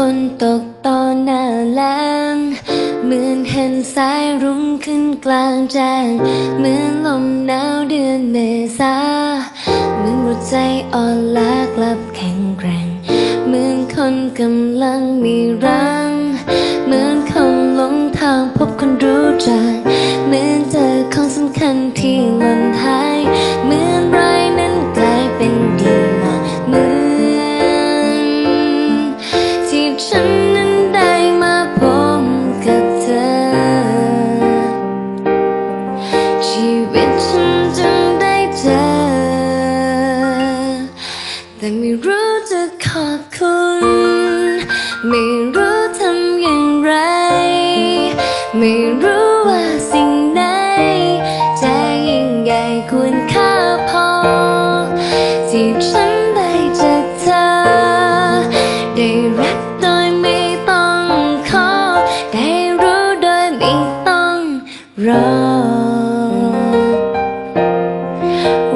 ฝนตกตอนหน้าแลงเหมือนเห็นสายรุ้งขึ้นกลางแจ้งเหมือนลมหนาวเดือนเมษาเหมือนหัวใจอ่อนล้ากลับแข็งแกร่งเหมือนคนกำลังมีรังเหมือนคนหลงทางพบคนรู้จักเหมือนเจอของสำคัญที่หล่น ไม่รู้ทำอย่างไร ไม่รู้ว่าสิ่งไหนจะยิ่งใหญ่ควรค่าพอ ที่ฉันได้จากเธอ ได้รักโดยไม่ต้องขอ ได้รู้โดยไม่ต้องรอ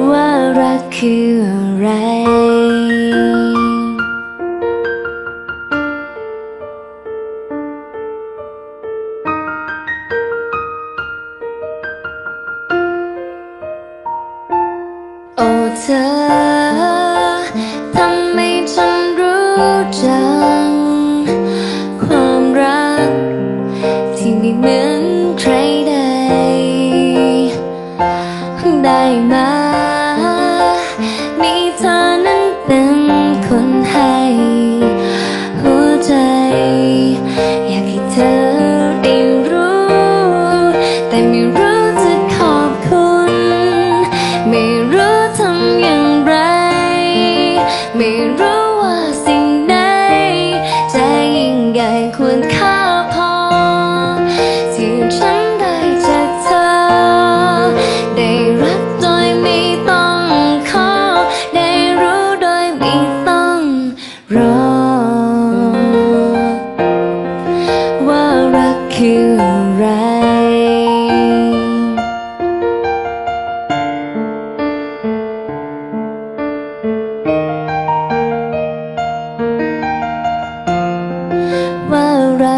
ว่ารักคืออะไร อ้เธอทำให้ฉันรู้จัง ความรัก ที่ไม่เหมือนใครใด ได้มามีเธอนั้นเป็นคนให้หัวใจ อยากให้เธอได้รู้ แต่ไม่รู้จะขอบคุณ ไม่รู้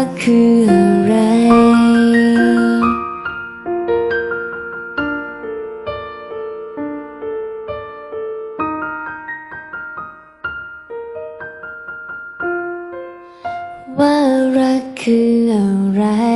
กคืออะไร ว่ารักคืออะไร